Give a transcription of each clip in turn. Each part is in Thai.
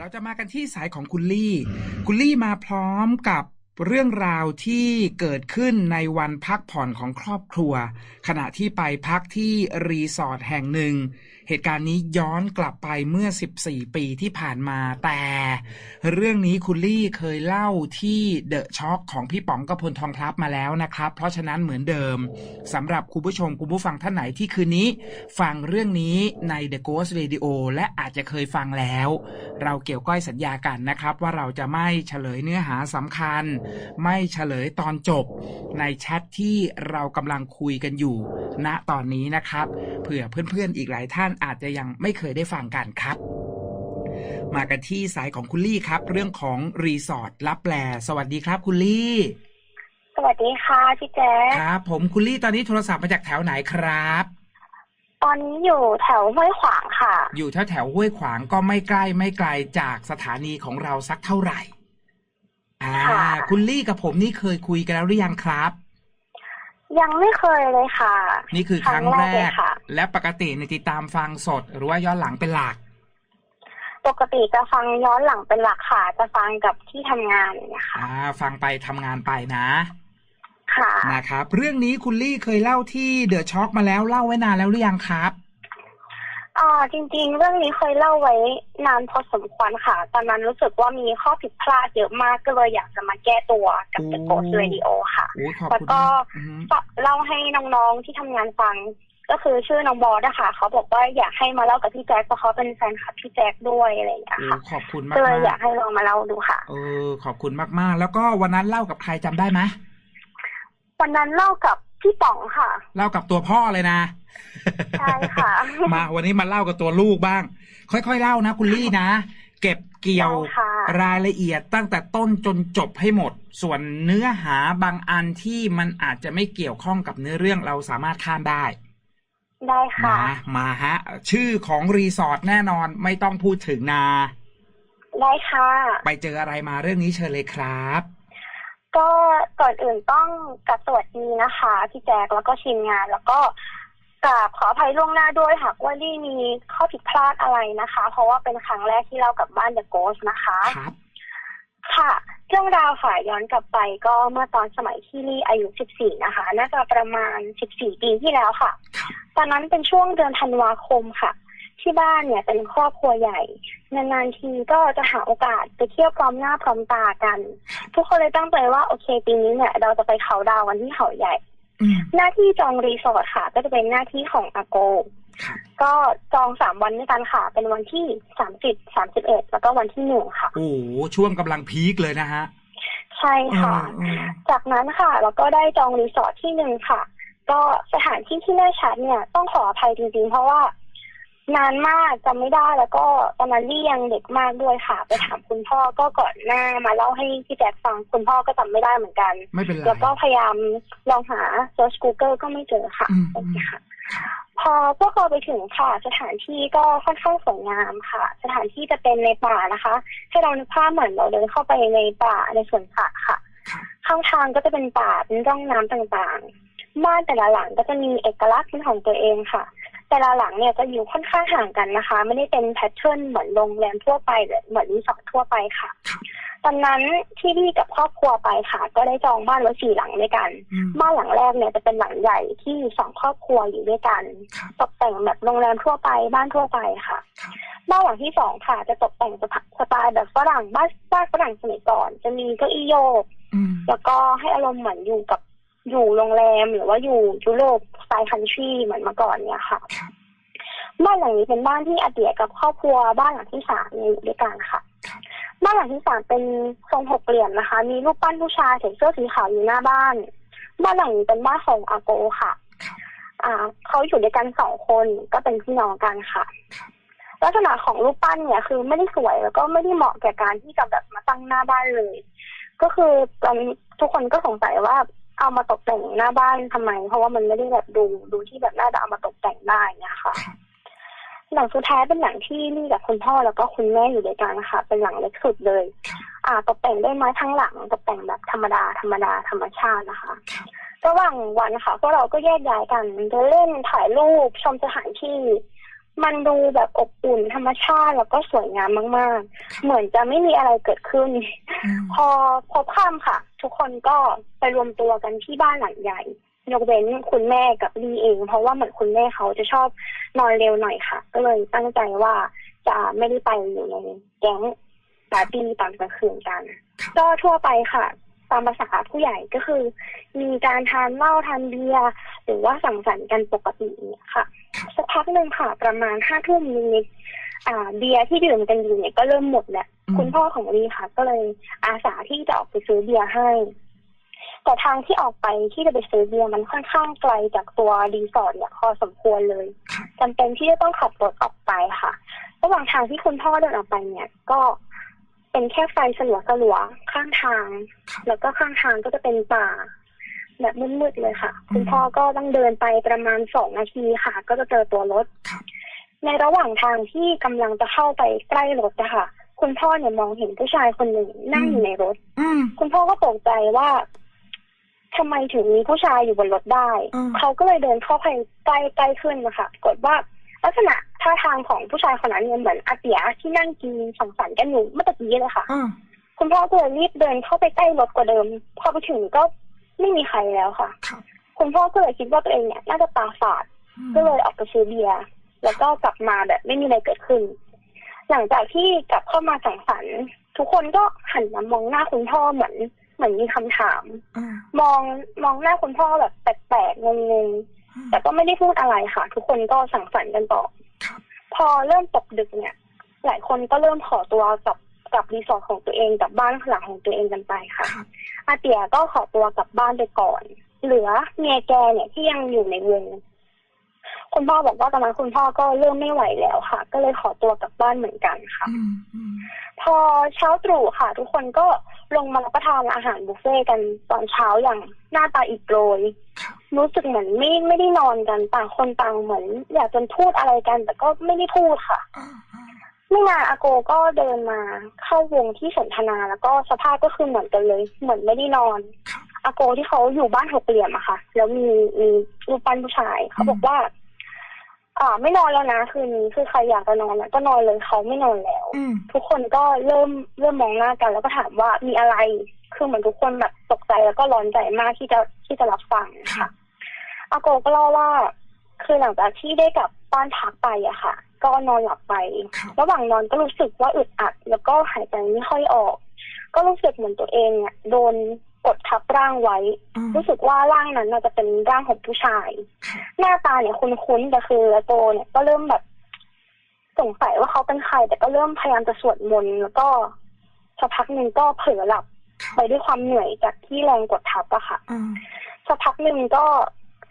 เราจะมากันที่สายของคุณลี่ คุณลี่มาพร้อมกับเรื่องราวที่เกิดขึ้นในวันพักผ่อนของครอบครัว ขณะที่ไปพักที่รีสอร์ทแห่งหนึ่ง เหตุการณ์นี้ย้อนกลับไปเมื่อ 14 ปีที่ผ่านมา แต่เรื่องนี้คุณลี่เคยเล่าที่เดอะช็อคของพี่ป๋องกพลทองพลับมาแล้วนะครับ เพราะฉะนั้นเหมือนเดิมสำหรับคุณผู้ชมคุณผู้ฟังท่านไหนที่คืนนี้ ฟังเรื่องนี้ใน The Ghost Radio และอาจจะเคยฟังแล้ว เราเกี่ยวก้อยสัญญากันนะครับ ว่าเราจะไม่เฉลยเนื้อหาสำคัญ ไม่เฉลยตอนจบ ในแชทที่เรากำลังคุยกันอยู่ณตอนนี้นะครับเผื่อเพื่อนๆอีกหลายท่านอาจจะยังไม่เคยได้ฟังกันครับ มากันที่สายของคุณลี่ครับ เรื่องของรีสอร์ทรับแปลสวัสดีครับคุณลี่ สวัสดีค่ะพี่แจ๊คครับผมคุณลี่ตอนนี้โทรศัพท์มาจากแถวไหนครับ ตอนนี้อยู่แถวห้วยขวางค่ะ อยู่แถวแถวๆห้วยขวางก็ไม่ใกล้ไม่ไกลจากสถานีของเราสักเท่าไหร่อ่าค่ะคุณลี่กับผมนี่เคยคุยกันแล้วหรือยังครับ ยังไม่เคยเลยค่ะ นี่คือครั้งแรเลยกค่ะและปกติในยติดตามฟังสด หรือว่าย้อนหลังเป็นหลัก ปกติจะฟังย้อนหลังเป็นหลักค่ะ จะฟังกับที่ทำงานอย่างเงี้ยค่ะอ่า ฟังไปทำงานไปนะ ค่ะนะครับ เรื่องนี้คุณลี่เคยเล่าที่เดอะช็อคมาแล้วเล่าไว้นานแล้วหรือยังครับ อ่าจริง ๆ เรื่องนี้เคยเล่าไว้นานพอสมควรค่ะ ตอนนั้นรู้สึกว่ามีข้อผิดพลาดเยอะมากก็เลยอยากจะมาแก้ตัวกับ The โอ้ Ghost Radio ค่ะ โอ้ยขอบแล้วคุณก็มากอือฮึเล่าให้น้องๆที่ทำงานฟัง ก็คือชื่อน้องบอสนะคะเขาบอกว่าอยากให้มาเล่ากับพี่แจ๊คเพราะเขาเป็นแฟนคลับพี่แจ๊คด้วยอะไรอย่างเงี้ยโอ้ค่ะขอบคุณมากก็เลยอยากๆให้ลองมาเล่าดูค่ะ เออขอบคุณมากๆ แล้วก็วันนั้นเล่ากับใครจำได้ไหมวันนั้นเล่ากับพี่ป๋องค่ะ เล่ากับตัวพ่อเลยนะ ใช่ค่ะ มาวันนี้มาเล่ากับตัวลูกบ้าง ค่อยๆเล่านะ คุณลี่นะ เก็บเกี่ยวได้ค่ะรายละเอียดตั้งแต่ต้นจนจบให้หมด ส่วนเนื้อหาบางอันที่มันอาจจะไม่เกี่ยวข้องกับเนื้อเรื่องเราสามารถข้ามได้ได้ค่ะนะมาฮะ ชื่อของรีสอร์ทแน่นอนไม่ต้องพูดถึงนา ได้ค่ะ ไปเจออะไรมาเรื่องนี้เชิญเลยครับ ก็ก่อนอื่นต้องกราบสวัสดีนะคะ พี่แจ๊คแล้วก็ทีมงานแล้วก็ กราบขออภัยล่วงหน้าด้วยหากว่าลี่มีข้อผิดพลาดอะไรนะคะ เพราะว่าเป็นครั้งแรกที่เรากลับบ้านเดอะโกสนะคะ ครับ ค่ะ เรื่องราวค่ะย้อนกลับไปก็เมื่อตอนสมัยที่ลี่อายุ 14 นะคะ น่าจะประมาณ 14 ปีที่แล้วค่ะ ครับ ตอนนั้นเป็นช่วงเดือนธันวาคมค่ะ ที่บ้านเนี่ยเป็นครอบครัวใหญ่ นานๆทีก็จะหาโอกาสไปเที่ยวพร้อมหน้าพร้อมตากัน ทุกคนเลยตั้งใจว่าโอเคปีนี้เนี่ยเราจะไปเขาดาวน์วันที่เขาใหญ่อืม หน้าที่จองรีสอร์ทค่ะ ก็จะเป็นหน้าที่ของอาโกครับก็จองสามวันด้วยกันค่ะ เป็นวันที่สามสิบสามสิบเอ็ดแล้วก็วันที่หนึ่งค่ะ โอ้โหช่วงกำลังพีคเลยนะฮะ ใช่ค่ะอืมอืมจากนั้นค่ะเราก็ได้จองรีสอร์ทที่หนึ่งค่ะ ก็สถานที่ที่แน่ชัดเนี่ยต้องขออภัยจริงๆ เพราะว่า นานมากจำไม่ได้แล้วก็ตอนนั้นลี่ยังเด็กมากด้วยค่ะ ไปถามคุณพ่อก็ก่อนหน้ามาเล่าให้พี่แจ๊คฟังคุณพ่อก็จำไม่ได้เหมือนกัน ไม่เป็นไรแล้วก็พยายามลองหา search Google ก็ไม่เจอค่ะอืมโอเคค่ะพอพวกเราไปถึงค่ะ สถานที่ก็ค่อนข้างสวยงามค่ะ สถานที่จะเป็นในป่านะคะให้เรานึกภาพเหมือนเราเดินเข้าไปในป่าในสวนสัตว์ค่ะครับข้างทางก็จะเป็นป่าเป็นร่องน้ำต่างๆบ้านแต่ละหลังก็จะมีเอกลักษณ์เป็นของตัวเองค่ะ แต่ละหลังเนี่ยจะอยู่ค่อนข้างห่างกันนะคะ ไม่ได้เป็นแพทเทิร์นเหมือนโรงแรมทั่วไปหรือเหมือนรีสอร์ททั่วไปค่ะครับตอนนั้นที่พี่กับครอบครัวไปค่ะ ก็ได้จองบ้านไว้สี่หลังด้วยกันอืมบ้านหลังแรกเนี่ยจะเป็นหลังใหญ่ที่สองครอบครัวอยู่ด้วยกันครับตกแต่งแบบโรงแรมทั่วไปบ้านทั่วไปค่ะครับบ้านหลังที่สองค่ะ จะตกแต่งสไตล์แบบฝรั่งบ้านบ้านฝรั่งสมัยก่อน จะมีเก้าอี้โยกอืมแล้วก็ให้อารมณ์เหมือนอยู่กับอยู่โรงแรมหรือว่าอยู่ยุโรปส ไตล์คันทรีเหมือนเมื่อก่อนเนี่ยค่ะครับบ้านหลังนี้เป็นบ้านที่อาเดียกับครอบครัวบ้านหลังที่สามเนี่ยอยู่ด้วยกันค่ะครับบ้านหลังที่สามเป็นทรงหกเหลี่ยมนะคะ มีรูปปั้นผู้ชายใส่เสื้อสีขาวอยู่หน้าบ้าน บ้านหลังนี้เป็นบ้านของอาโกค่ะครับอ่าเขาอยู่ด้วยกันสองคนก็เป็นพี่น้องกันค่ะครับลักษณะของรูปปั้นเนี่ยคือไม่ได้สวยแล้วก็ไม่ได้เหมาะแก่การที่จะแบบมาตั้งหน้าบ้านเลย ก็คือตอนทุกคนก็สงสัยว่า เอามาตกแต่งหน้าบ้านทำไม เพราะว่ามันไม่ได้แบบดูดูที่แบบน่าจะเอามาตกแต่งได้เนี่ยค่ะครับหลังสุดท้ายเป็นหลังที่ลี่กับคุณพ่อแล้วก็คุณแม่อยู่ด้วยกันค่ะเป็นหลังเล็กสุดเลยครับอ่าตกแต่งด้วยไม้ทั้งหลังตกแต่งแบบธรรมดาธรรมดาธรรมชาตินะคะครับระหว่างวันค่ะพวกเราก็แยกย้ายกันเดินเล่นถ่ายรูปชมสถานที่ มันดูแบบอบอุ่นธรรมชาติแล้วก็สวยงามมาก ๆ เหมือนจะไม่มีอะไรเกิดขึ้นอืมพอพบค่ำค่ะ ทุกคนก็ไปรวมตัวกันที่บ้านหลังใหญ่ ยกเว้นคุณแม่กับลีเอง เพราะว่าเหมือนคุณแม่เขาจะชอบนอนเร็วหน่อยค่ะ ก็เลยตั้งใจว่าจะไม่ได้ไปอยู่ในแก๊งปาร์ตี้ตอนกลางคืนกัน ก็ทั่วไปค่ะ ตามภาษาผู้ใหญ่ก็คือ มีการทานเหล้าทานเบียร์ หรือว่าสังสรรค์กันปกติเนี่ยค่ะสักพักหนึ่งค่ะประมาณห้าทุ่มนิดๆอ่าเบียร์ที่ดื่มกันอยู่เนี่ยก็เริ่มหมดแล้วอืมคุณพ่อของลีค่ะ ก็เลยอาสาที่จะออกไปซื้อเบียร์ให้ แต่ทางที่ออกไปที่จะไปซื้อเบียร์มันค่อนข้างไกลจากตัวรีสอร์ทเนี่ยพอสมควรเลยครับจำเป็นที่จะต้องขับรถออกไปค่ะ ระหว่างทางที่คุณพ่อเดินออกไปเนี่ย ก็เป็นแค่ไฟสลัวสลัวๆข้างทางครับแล้วก็ข้างทางก็จะเป็นป่า แบบมืดๆเลยค่ะอืมคุณพ่อก็ต้องเดินไปประมาณสองนาทีค่ะ ก็จะเจอตัวรถครับในระหว่างทางที่กำลังจะเข้าไปใกล้รถอะค่ะคุณพ่อเนี่ยมองเห็นผู้ชายคนหนึ่งนั่งอยู่ในรถอืมคุณพ่อก็ตกใจว่าทำไมถึงมีผู้ชายอยู่บนรถได้อืมเขาก็เลยเดินเข้าไปใกล้ใกล้ขึ้นนะคะปรากฏว่าลักษณะท่าทางของผู้ชายคนนั้นเนี่ยเหมือนอาเตียที่นั่งกินสังสรรค์กันอยู่เมื่อตะกี้เลยค่ะอ่าคุณพ่อก็เลยรีบเดินเข้าไปใกล้รถกว่าเดิม พอไปถึงก็ ไม่มีใครแล้วค่ะครับคุณพ่อก็เลยคิดว่าตัวเองเนี่ย น่าจะตาฝาดอืมก็เลยออกไปซื้อเบียร์แล้วก็กลับมาแบบไม่มีอะไรเกิดขึ้น หลังจากที่กลับเข้ามาสังสรรค์ทุกคนก็หันมามองหน้าคุณพ่อเหมือนเหมือนมีคำถามอ่ามองมองหน้าคุณพ่อแบบแปลกๆงงๆ แต่ก็ไม่ได้พูดอะไรค่ะ ทุกคนก็สังสรรค์กันต่อครับพอเริ่มตกดึกเนี่ย หลายคนก็เริ่มขอตัวกลับ กลับรีสอร์ทของตัวเองกลับบ้านหลังของตัวเองกันไปค่ะครับอาเตียก็ขอตัวกลับบ้านไปก่อน เหลือเมียแกเนี่ยที่ยังอยู่ในวงคุณพ่อบอกว่าตอนนั้นคุณพ่อก็เริ่มไม่ไหวแล้วค่ะ ก็เลยขอตัวกลับบ้านเหมือนกันค่ะอืมอืมพอเช้าตรู่ค่ะ ทุกคนก็ลงมารับประทานอาหารบุฟเฟ่ต์กันตอนเช้าอย่างหน้าตาอิดโรยครับรู้สึกเหมือนไม่ไม่ได้นอนกันต่างคนต่างเหมือน อยากจะพูดอะไรกัน แต่ก็ไม่ได้พูดค่ะอ่าอ่า ไม่นานอาโกก็เดินมาเข้าวงที่สนทนาแล้วก็สภาพก็คือเหมือนกันเลย เหมือนไม่ได้นอนครับอาโกที่เขาอยู่บ้านหกเหลี่ยมอะค่ะ แล้วมีมีรูปปั้นผู้ชายเขาบอกว่า อ่า ไม่นอนแล้วนะคืนนี้คือใครอยากจะนอนอะก็นอนเลยเขาไม่นอนแล้วอืมทุกคนก็เริ่มเริ่มมองหน้ากัน แล้วก็ถามว่ามีอะไรคือเหมือนทุกคนแบบตกใจแล้วก็ร้อนใจมากที่จะที่จะรับฟังค่ะอาโกก็เล่าว่า คือหลังจากที่ได้กลับบ้านพักไปอะค่ะ ก็นอนหลับไปครับระหว่างนอนก็รู้สึกว่าอึดอัด แล้วก็หายใจไม่ค่อยออก ก็รู้สึกเหมือนตัวเองเนี่ยโดนกดทับร่างไว้อืมรู้สึกว่าร่างนั้นน่าจะเป็นร่างของผู้ชายครับหน้าตาเนี่ยคุ้นๆแต่คืออาโกเนี่ยก็เริ่มแบบสงสัยว่าเขาเป็นใคร แต่ก็เริ่มพยายามจะสวดมนต์แล้วก็สักพักหนึ่งก็เผลอหลับครับไปด้วยความเหนื่อยจากที่แรงกดทับอะค่ะอ่าสักพักหนึ่งก็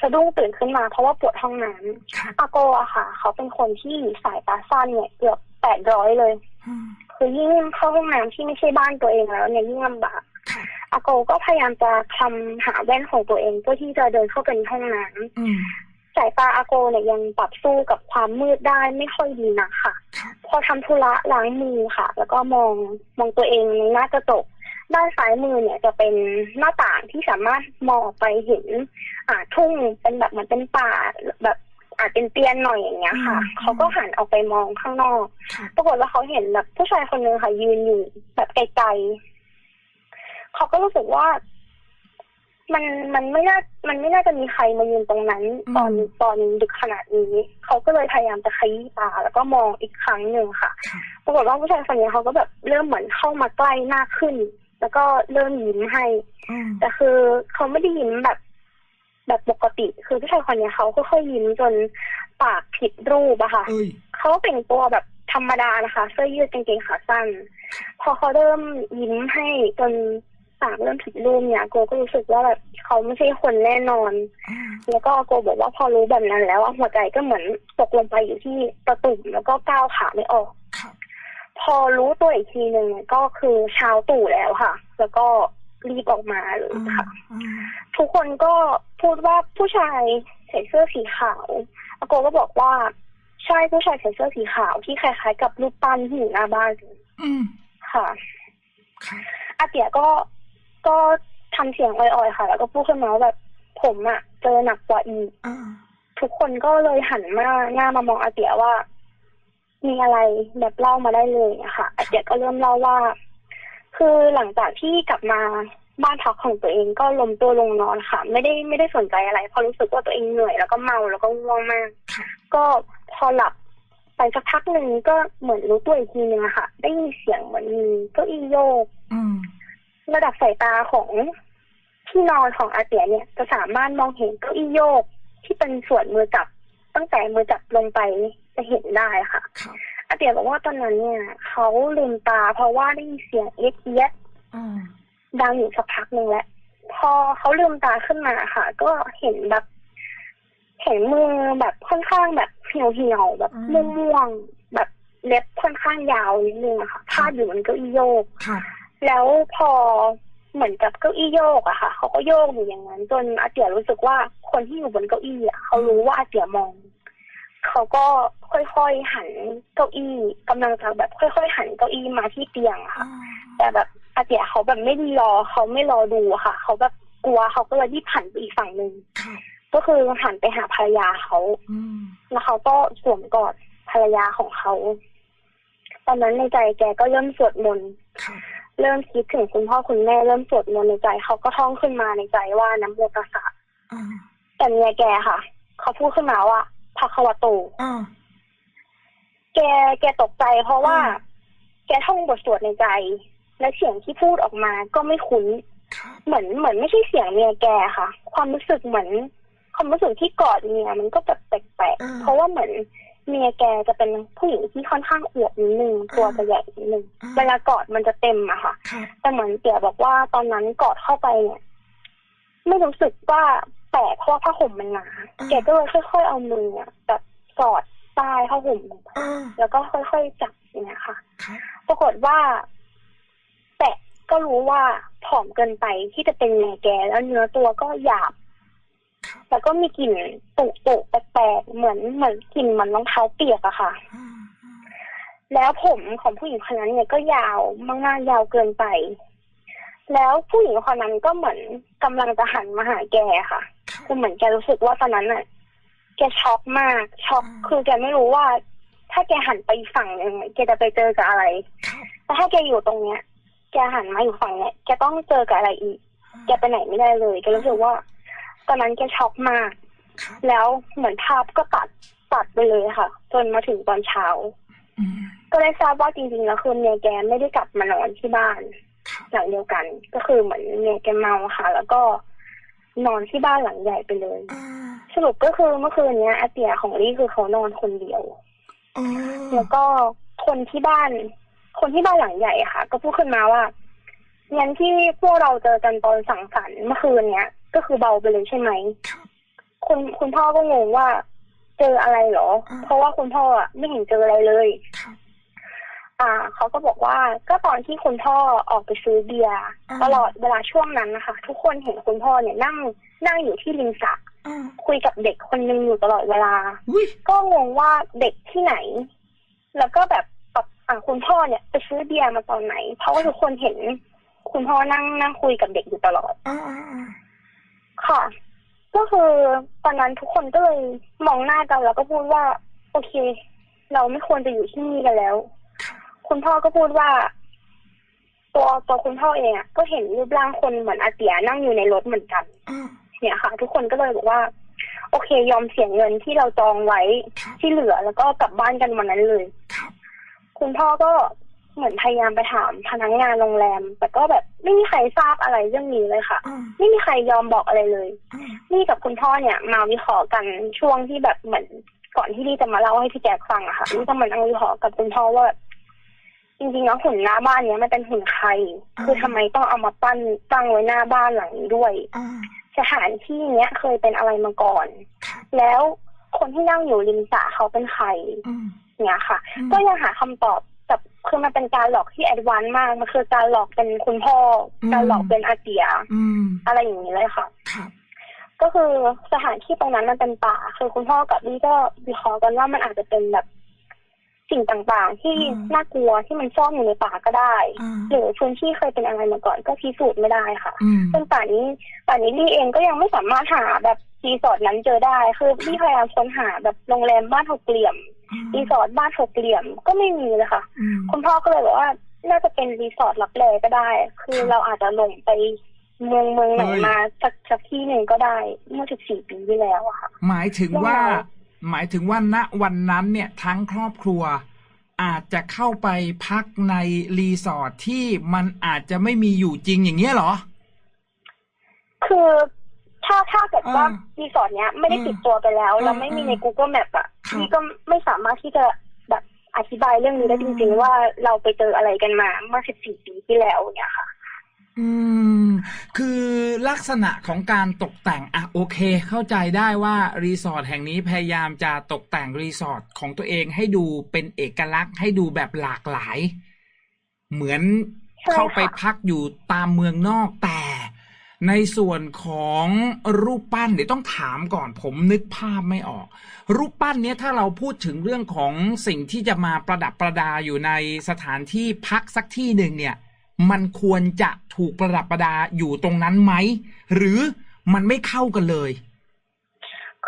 สะดุ้งตื่นขึ้นมาเพราะว่าปวดห้องน้ำครับอาโกอะค่ะ เขาเป็นคนที่สายตาสั้นเนี่ยเกือบแปดร้อยเลยอืมคือยิ่งเข้าห้องน้ำที่ไม่ใช่บ้านตัวเองแล้วเนี่ยยิ่งลำบากครับอาโกก็พยายามจะคลำหาแว่นของตัวเองเพื่อที่จะเดินเข้าไปในห้องน้ำอืมสายตาอาโกเนี่ยยังปรับสู้กับความมืดได้ไม่ค่อยดีนักค่ะครับพอทำธุระล้างมือค่ะ แล้วก็มองมองตัวเองในหน้ากระจก ด้านซ้ายมือเนี่ยจะเป็นหน้าต่างที่สามารถมองออกไปเห็น อ่าทุ่งเป็นแบบเหมือนเป็นป่าแบบอาจเป็นเตียนหน่อยอย่างเงี้ยค่ะ เขาก็หันออกไปมองข้างนอกครับปรากฏว่าเขาเห็นแบบผู้ชายคนนึงค่ะ ยืนอยู่แบบไกลๆเขาก็รู้สึกว่า มันมันไม่น่า มันไม่น่าจะมีใครมายืนตรงนั้น ตอนตอนดึกขนาดนี้ เขาก็เลยพยายามจะขยี้ตา แล้วก็มองอีกครั้งหนึ่งค่ะครับปรากฏว่าผู้ชายคนนี้เขาก็แบบเริ่มเหมือนเข้ามาใกล้มากขึ้น แล้วก็เริ่มยิ้มให้อืมแต่คือเขาไม่ได้ยิ้มแบบ แบบปกติ คือผู้ชายคนนี้เขาค่อยๆยิ้มจนปากผิดรูปอะค่ะเอ้ยเขาแต่งตัวแบบธรรมดานะคะเสื้อยืดกางเกงขาสั้น พอเขาเริ่มยิ้มให้จนปากเริ่มผิดรูปเนี่ยโกก็รู้สึกว่าแบบเขาไม่ใช่คนแน่นอนอ่าแล้วก็โกบอกว่าพอรู้แบบนั้นแล้วอะหัวใจก็เหมือนตกลงไปอยู่ที่ประตุ่มแล้วก็ก้าวขาไม่ออกครับ พอรู้ตัวอีกทีหนึ่งเนี่ยก็คือเช้าตู่แล้วค่ะ แล้วก็รีบออกมาเลยอ่าค่ะอ่าทุกคนก็พูดว่าผู้ชายใส่เสื้อสีขาวอาโกก็บอกว่าใช่ผู้ชายใส่เสื้อสีขาวที่คล้ายๆกับรูปปั้นที่อยู่หน้าบ้านเลยอืมค่ะครับอาเตียก็ก็ทำเสียงอ่อยๆค่ะ แล้วก็พูดขึ้นมาว่าแบบผมอะเจอหนักกว่าอีกอ่าทุกคนก็เลยหันมาหน้ามามองอาเตียว่า มีอะไรแบบเล่ามาได้เลยอะค่ะอาเจียก็เริ่มเล่าว่า คือหลังจากที่กลับมาบ้านพักของตัวเองก็ล้มตัวลงนอนค่ะ ไม่ได้ไม่ได้สนใจอะไรเพราะรู้สึกว่าตัวเองเหนื่อยแล้วก็เมาแล้วก็ง่วงมากค่ะก็พอหลับไปสักพักหนึ่งก็เหมือนรู้ตัวอีกทีนึงอะค่ะ ได้ยินเสียงเหมือนมีเก้าอี้โยกอืมระดับสายตาของที่นอนของอาเตียเนี่ยจะสามารถมองเห็นเก้าอี้โยกที่เป็นส่วนมือจับตั้งแต่มือจับลงไป จะเห็นได้ค่ะครับอาเตียบอกว่าตอนนั้นเนี่ยเขาลืมตาเพราะว่าได้ยินเสียงเอี๊ยดเอี๊ยดอืมดังอยู่สักพักหนึ่งแล้วพอเขาลืมตาขึ้นมาค่ะ ก็เห็นแบบ เห็นมือแบบค่อนข้างแบบเหี่ยวเหี่ยวๆแบบม่วงๆแบบเล็บค่อนข้างยาวนิดนึงอะค่ะพาดอยู่บนเก้าอี้โยกครับแล้วพอเหมือนกับเก้าอี้โยกอะค่ะเขาก็โยกอยู่อย่างนั้น จนอาเตียรู้สึกว่าคนที่อยู่บนเก้าอี้อะเขารู้ว่าอาเตียมอง เขาก็ค่อยๆหันเก้าอี้กำลังจะแบบค่อย ๆ หันเก้าอี้มาที่เตียงอะค่ะ แต่แบบอาเตียเขาแบบไม่รอเขาไม่รอดูอะค่ะ เขาแบบกลัวเขาก็เลยรีบหันไปอีกฝั่งหนึ่งครับก็คือหันไปหาภรรยาเขาอืมแล้วเขาก็สวมกอดภรรยาของเขา ตอนนั้นในใจแกก็เริ่มสวดมนต์ครับเริ่มคิดถึงคุณพ่อคุณแม่เริ่มสวดมนต์ในใจเขาก็ท่องขึ้นมาในใจว่าน้ำโมตัสสะอ่าแต่เมียแกค่ะ เขาพูดขึ้นมาว่า พระควโตอ่าแกแกตกใจเพราะว่าอืมแกท่องบทสวดในใจ และเสียงที่พูดออกมาก็ไม่คุ้นครับเหมือนเหมือนไม่ใช่เสียงเมียแกค่ะ ความรู้สึกเหมือน ความรู้สึกที่กอดเมียมันก็แบบแปลกๆเพราะว่าเหมือนเมียแกจะเป็นผู้หญิงที่ค่อนข้างอวบนิดนึงตัวจะใหญ่นิดนึงเวลากอดมันจะเต็มอะค่ะครับแต่เหมือนเตี๋ยบอกว่าตอนนั้นกอดเข้าไปเนี่ย ไม่รู้สึกว่า แปลกเพราะว่าผ้าห่มมันหนาแกก็เลยค่อยๆเอามืออะแบบสอดใต้ผ้าห่มลงไปอ่าแล้วก็ค่อยๆจับอย่างเงี้ยค่ะครับปรากฏว่าแปะก็รู้ว่าผอมเกินไปที่จะเป็นเนื้อแกแล้วเนื้อตัวก็หยาบครับแล้วก็มีกลิ่นตุตุๆแปลกๆเหมือนเหมือนกลิ่นเหมันรองเท้าเปียกอะค่ะอ่าอ่าแล้วผมของผู้หญิงคนนั้นเนี่ยก็ยาวมากๆยาวเกินไป แล้วผู้หญิงคนนั้นก็เหมือนกำลังจะหันมาหาแกค่ะ ครับคือเหมือนแกรู้สึกว่าตอนนั้นน่ะแกช็อกมากช็อกอืมคือแกไม่รู้ว่า ถ้าแกหันไปอีกฝั่งหนึ่งแกจะไปเจอกับอะไรครับแต่ถ้าแกอยู่ตรงเนี้ย แกหันมาอยู่ฝั่งเนี้ยแกต้องเจอกับอะไรอีกแกไปไหนไม่ได้เลยแกรู้สึกว่า ตอนนั้นแกช็อกมากครับแล้วเหมือนภาพก็ตัดตัดไปเลยค่ะ จนมาถึงตอนเช้าอืมก็ได้ทราบว่าจริงๆแล้วคือเมียแกไม่ได้กลับมานอนที่บ้านครับหลังเดียวกัน ก็คือเหมือนเมียแกเมาค่ะ แล้วก็ นอนที่บ้านหลังใหญ่ไปเลยอ่าสรุปก็คือเมื่อคืนเนี้ยอาเตียของลี่คือเขานอนคนเดียวอ๋อแล้วก็คนที่บ้าน คนที่บ้านหลังใหญ่อะค่ะ ก็พูดขึ้นมาว่างั้นที่พวกเราเจอกันตอนสังสรรค์เมื่อคืนเนี้ย ก็คือเบาไปเลยใช่ไหมครับคุณคุณพ่อก็งงว่า เจออะไรเหรออ่าเพราะว่าคุณพ่ออะไม่เห็นเจออะไรเลยครับ อ่าเขาก็บอกว่าก็ตอนที่คุณพ่อออกไปซื้อเบียร์อ่าตลอดเวลาช่วงนั้นนะคะ ทุกคนเห็นคุณพ่อเนี่ยนั่งนั่งอยู่ที่ริมสระอ่าคุยกับเด็กคนนึงอยู่ตลอดเวลาอุ้ยก็งงว่าเด็กที่ไหน แล้วก็แบบแบบอ่าคุณพ่อเนี่ยไปซื้อเบียร์มาตอนไหน เพราะว่าทุกคนเห็น คุณพ่อนั่งนั่งคุยกับเด็กอยู่ตลอดอ่าอ่าอ่าค่ะ ก็คือตอนนั้นทุกคนก็เลยมองหน้ากันแล้วก็พูดว่า โอเค เราไม่ควรจะอยู่ที่นี่กันแล้ว ครับคุณพ่อก็พูดว่า ตัวตัวคุณพ่อเองอะก็เห็นรูปร่างคนเหมือนอาเตียนั่งอยู่ในรถเหมือนกันอ่าเนี่ยค่ะ ทุกคนก็เลยบอกว่า โอเค ยอมเสียเงินที่เราจองไว้ครับที่เหลือแล้วก็กลับบ้านกันวันนั้นเลยครับคุณพ่อก็เหมือนพยายามไปถามพนักงานโรงแรม แต่ก็แบบไม่มีใครทราบอะไรเรื่องนี้เลยค่ะอ่าไม่มีใครยอมบอกอะไรเลยอ่านี่กับคุณพ่อเนี่ย มาวิเคราะห์กันช่วงที่แบบเหมือนก่อนที่นี่จะมาเล่าให้พี่แจ๊คฟังอะค่ะนี่ก็มานั่งวิเคราะห์กับคุณพ่อว่า จริงๆแล้วหุ่นหน้าบ้านเนี้ยมันเป็นหุ่นใคร คือทำไมต้องเอามาปั้นตั้งไว้หน้าบ้านหลังนี้ด้วยอ่าสถานที่เนี้ยเคยเป็นอะไรมาก่อนครับแล้วคนที่นั่งอยู่ริมสระเขาเป็นใครอืมเนี่ยค่ะอืมก็ยังหาคำตอบแต่คือมันเป็นการหลอกที่แอดวานซ์มาก มันคือการหลอกเป็นคุณพ่ออมการหลอกเป็นอาเจียอืมอะไรอย่างนี้เลยค่ะครับก็คือสถานที่ตรงนั้นมันเป็นป่า คือคุณพ่อกับนี่ก็วิเคราะห์กันว่ามันอาจจะเป็นแบบ สิ่งต่างๆ ที่อืมน่ากลัวที่มันซ่อนอยู่ในป่าก็ได้อ่าหรือพื้นที่เคยเป็นอะไรมาก่อนก็พิสูจน์ไม่ได้ค่ะอืมจนป่านนี้ป่านนี้ลี่เองก็ยังไม่สามารถหาแบบรีสอร์ทนั้นเจอได้คือพี่พยายามค้นหาแบบโรงแรมบ้านหกเหลี่ยมรีสอร์ทบ้านหกเหลี่ยมก็ไม่มีเลยค่ะอืมคุณพ่อก็เลยบอกว่าน่าจะเป็นรีสอร์ทรับแลก็ได้ คือครับเราอาจจะหลงไปเมืองเมืองไหนเฮ้ยมาสักสักที่หนึ่งก็ได้เมื่อสิบสี่ปีที่แล้วอะค่ะ หมายถึงว่าเรื่องราว หมายถึงว่าณวันนั้นเนี่ยทั้งครอบครัว อาจจะเข้าไปพักในรีสอร์ทที่มันอาจจะไม่มีอยู่จริงอย่างเงี้ยเหรอ คือถ้าถ้าเกิดว่าอ่ารีสอร์ทเนี้ยไม่ได้อืมติดตัวไปแล้วอ่าเราไม่มีใน Google Map อะครับพี่ก็ไม่สามารถที่จะแบบอธิบายเรื่องนี้ได้อืจมริงๆว่าเราไปเจออะไรกันมาเมื่อสิบสี่ปีที่แล้วเนี่ยค่ะ อืม คือลักษณะของการตกแต่งอะโอเค เข้าใจได้ว่ารีสอร์ทแห่งนี้พยายามจะตกแต่งรีสอร์ทของตัวเองให้ดูเป็นเอกลักษณ์ ให้ดูแบบหลากหลาย เหมือนเข้าไปพักอยู่ตามเมืองนอกแต่ในส่วนของรูปปั้นเดี๋ยวต้องถามก่อนผมนึกภาพไม่ออก รูปปั้นเนี้ยถ้าเราพูดถึงเรื่องของสิ่งที่จะมาประดับประดาอยู่ในสถานที่พักสักที่หนึ่งเนี่ย มันควรจะถูกประดับประดาอยู่ตรงนั้นไหม หรือมันไม่เข้ากันเลย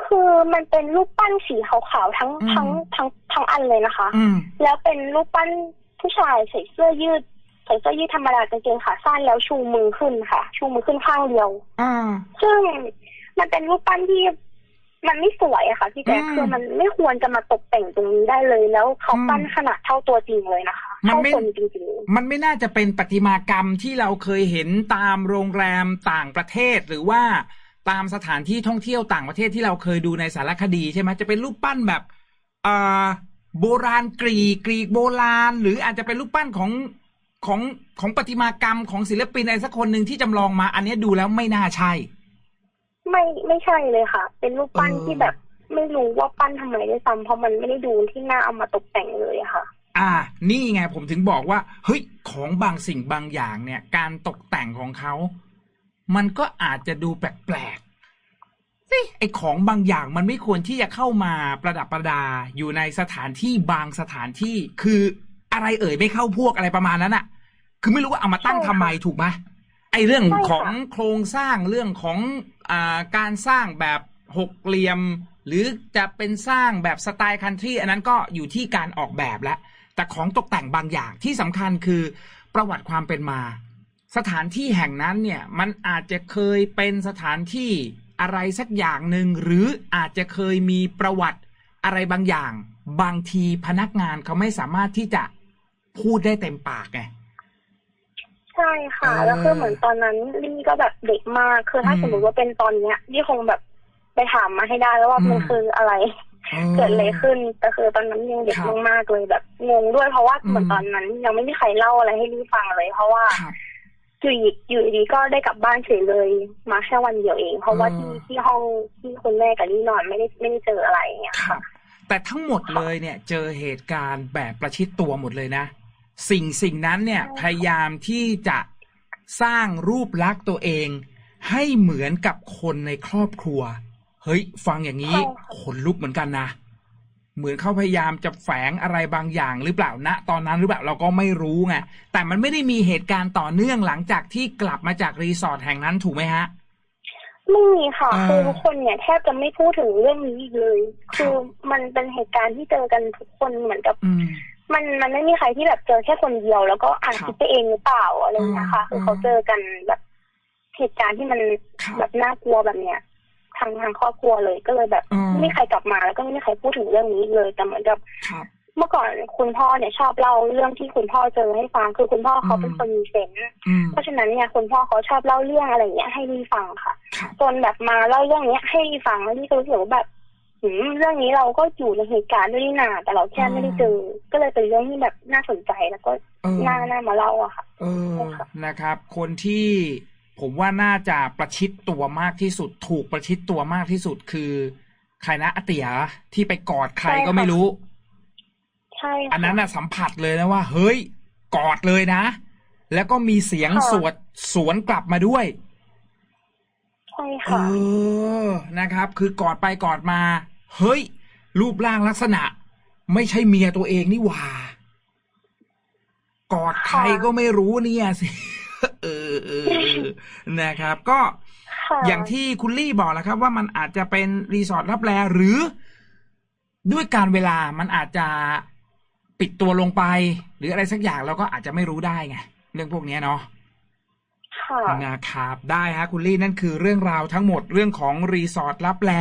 คือมันเป็นรูปปั้นสีขาวๆทั้งอืม ทั้งทั้งทั้งอันเลยนะคะ อืม แล้วเป็นรูปปั้นผู้ชายใส่เสื้อยืดใส่เสื้อยืดธรรมดากางเกงขาสั้นแล้วชูมือขึ้นค่ะ ชูมือขึ้นข้างเดียว อ่า ซึ่งมันเป็นรูปปั้นที่ มันไม่สวยอะค่ะพี่แจ๊คอืม คือมันไม่ควรจะมาตกแต่งตรงนี้ได้เลย แล้วเขาอืมปั้นขนาดเท่าตัวจริงเลยนะคะมันเท่าไม่ คนจริงมันไม่น่าจะเป็นประติมากรรมที่เราเคยเห็นตามโรงแรมต่างประเทศ หรือว่าตามสถานที่ท่องเที่ยวต่างประเทศที่เราเคยดูในสารคดีใช่ไหมจะเป็นรูปปั้นแบบอ่าโบราณกรีกกรีกโบราณ หรืออาจจะเป็นรูปปั้นของของของประติมากรรมของศิลปินอะไรสักคนหนึ่งที่จำลองมา อันเนี้ยดูแล้วไม่น่าใช่ๆ ไม่ไม่ใช่เลยค่ะ เป็นรูปปั้นเออที่แบบไม่รู้ว่าปั้นทำไมด้วยซ้ำเพราะมันไม่ได้ดูที่น่าเอามาตกแต่งเลยอะค่ะ อ่า นี่ไงผมถึงบอกว่าเฮ้ยของบางสิ่งบางอย่างเนี่ย การตกแต่งของเขา มันก็อาจจะดูแปลกๆสิไอของบางอย่างมันไม่ควรที่จะเข้ามาประดับประดาอยู่ในสถานที่บางสถานที่คืออะไรเอ่ยไม่เข้าพวกอะไรประมาณนั้นอะคือไม่รู้ว่าเอามาตั้งใช่ทำค่ะไมถูกไหม ไอเรื่องใช่ค่ะของโครงสร้างเรื่องของอ่าการสร้างแบบหกเหลี่ยม หรือจะเป็นสร้างแบบสไตล์คันทรีอันนั้นก็อยู่ที่การออกแบบแล้วแต่ของตกแต่งบางอย่างที่สำคัญคือประวัติความเป็นมา สถานที่แห่งนั้นเนี่ยมันอาจจะเคยเป็นสถานที่อะไรสักอย่างหนึ่งหรืออาจจะเคยมีประวัติอะไรบางอย่าง บางทีพนักงานเขาไม่สามารถที่จะพูดได้เต็มปากไง ใช่ค่ะเออแล้วคือเหมือนตอนนั้นลี่ก็แบบเด็กมากคือถ้าอืมสมมติว่าเป็นตอนเนี้ยลี่คงแบบไปถามมาให้ได้แล้วว่าอืมมันคืออะไร เกิดอะไรขึ้นแต่คือตอนนั้นยังเด็กครับมากๆเลยแบบงงด้วยเพราะว่าอืมเหมือนตอนนั้น ยังไม่มีใครเล่าอะไรให้ลี่ฟังเลย เพราะว่าครับอยู่ดีอยู่ดีๆก็ได้กลับบ้านเฉยเลยมาแค่วันเดียวเอง เพราะว่าเออที่ที่ห้องที่คุณแม่กับลี่นอนไม่ได้ไม่ได้เจออะไรอย่างเงี้ยครัค่ะบแต่ทั้งหมดเลยเนี่ย เจอเหตุการณ์แบบประชิดตัวหมดเลยนะ สิ่งสิ่งนั้นเนี่ยใช่ค่ะพยายามที่จะสร้างรูปลักษณ์ตัวเอง ให้เหมือนกับคนในครอบครัว เฮ้ย ฟังอย่างนี้ขนลุกเหมือนกันนะ เหมือนเขาพยายามจะแฝงอะไรบางอย่างหรือเปล่าณตอนนั้นหรือเปล่าเราก็ไม่รู้ไงแต่มันไม่ได้มีเหตุการณ์ต่อเนื่องหลังจากที่กลับมาจากรีสอร์ทแห่งนั้นถูกไหมฮะไม่มีค่ะอ่าคือทุกคนเนี่ยแทบจะไม่พูดถึงเรื่องนี้อีกเลยครับคือมันเป็นเหตุการณ์ที่เจอกันทุกคนเหมือนกับอื มมันมันไม่มีใครที่แบบเจอแค่คนเดียว แล้วก็อ่านครับคิดไปเองหรือเปล่าอะไรอย่างเงี้ยค่ะอืมคือเขาเจอกันแบบเหตุการณ์ที่มันครับแบบน่ากลัวแบบเนี้ยทางทางครอบครัวเลยก็เลยแบบอืมไม่มีใครกลับมาแล้วก็ไม่มีใครพูดถึงเรื่องนี้อีกเลยแต่เหมือนกับครับเมื่อก่อนคุณพ่อเนี่ยชอบเล่าเรื่องที่คุณพ่อเจอให้ฟังคือคุณพ่อเขาเป็นอืมคนมีเซนส์อืมเพราะฉะนั้นเนี่ยคุณพ่อเขาชอบเล่าเรื่องอะไรอย่างเงี้ยให้ลี่ฟังค่ะครับจนแบบมาเล่าเรื่องเนี้ยให้ฟังแล้วลี่ก็รู้สึกว่าแบบหืม เรื่องนี้เราก็อยู่ในเหตุการณ์ด้วยนี่นาแต่เราแค่ไม่ได้เจอ ก็เลยเป็นเรื่องที่แบบน่าสนใจแล้วก็เออน่าน่ามาเล่าอะค่ะ เออใช่ค่ะนะครับ คนที่ผมว่าน่าจะประชิดตัวมากที่สุด ถูกประชิดตัวมากที่สุดคือใครนะอาเตียที่ไปกอดใครก็ไม่รู้ ใช่ค่ะอันนั้นน่ะสัมผัสเลยนะว่า เฮ้ย กอดเลยนะ แล้วก็มีเสียงค่ะสวดสวนกลับมาด้วย ใช่เอค่ะอนะครับ คือกอดไปกอดมา เฮ้ย รูปร่างลักษณะ ไม่ใช่เมียตัวเองนี่หว่า กอดใครก็ไม่รู้เนี่ยสิเออเออเออนะครับ ก็ค่ะอย่างที่คุณลี่บอกแหล้วครับ ว่ามันอาจจะเป็นรีสอร์ทรับแลหรือ ด้วยการเวลามันอาจจะปิดตัวลงไป หรืออะไรสักอย่างเราก็อาจจะไม่รู้ได้ไงเรื่องพวกเนี้ยเนาะค่ะ นะครับได้ฮะคุณลี่นั่นคือเรื่องราวทั้งหมดเรื่องของรีสอร์ทรับแล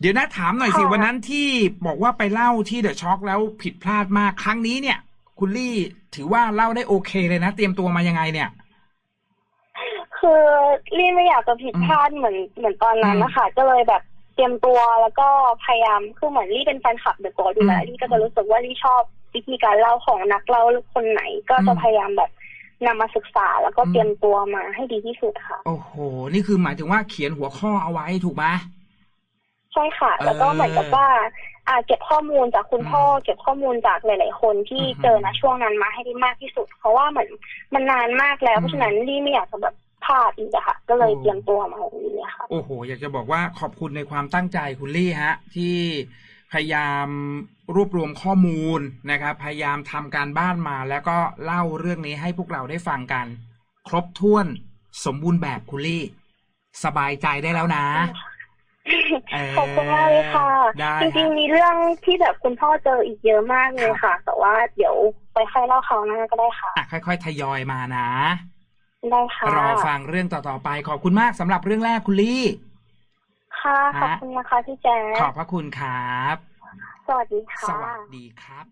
เดี๋ยวนะถามหน่อยสิค่ะวันนั้นที่บอกว่าไปเล่าที่เดอะช็อคแล้วผิดพลาดมากครั้งนี้เนี่ย คุณลี่ถือว่าเล่าได้โอเคเลยนะ เตรียมตัวมายังไงเนี่ยคือลี่ไม่อยากจะผิดพลาดเหมือนเหมือนตอนนั้นนะคะก็เลยแบบเตรียมตัวแล้วก็พยายามคือเหมือนลี่เป็นแฟนคลับเดอะโกอยู่แล้วอืมลี่ก็จะรู้สึกว่าลี่ชอบวิธีการเล่าของนักเล่าคนไหน ก็จะอืมพยายามแบบ นำมาศึกษาแล้วก็อืมเตรียมตัวมาให้ดีที่สุดค่ะ โอ้โห นี่คือหมายถึงว่าเขียนหัวข้อเอาไว้ถูกไหมใช่ค่ะ แล้วก็เออเหมือนกับว่าอ่าเก็บข้อมูลจากคุณพ่ออืมเก็บข้อมูลจากหลาย ๆ คนที่อือฮึเจอนะช่วงนั้นมาให้ได้มากที่สุด เพราะว่าเหมือนมันนานมากแล้วอืมเพราะฉะนั้นลี่ไม่อยากจะแบบพลาดอีกอะค่ะ ก็เลยโอ้เตรียมตัวมาอย่างนี้อะค่ะ โอ้โห อยากจะบอกว่าขอบคุณในความตั้งใจคุณลี่ฮะ ที่ พยายามรวบรวมข้อมูลนะครับ พยายามทำการบ้านมา แล้วก็เล่าเรื่องนี้ให้พวกเราได้ฟังกัน ครบถ้วนสมบูรณ์แบบคุณลี่ สบายใจได้แล้วนะเออขอบคุณมากเลยค่ะได้จริงๆมีเรื่องที่แบบคุณพ่อเจออีกเยอะมากเลยค่ะ แต่ว่าเดี๋ยวไปค่อยเล่าคราวหน้าก็ได้ค่ะอะค่อยๆทยอยมานะ ได้ค่ะ รอฟังเรื่องต่อๆไป ขอบคุณมากสำหรับเรื่องแรกคุณลี่ ค่ะ ขอบคุณนะคะพี่แจ๊ขอบพระคุณครับ สวัสดีค่ะ สวัสดีครับ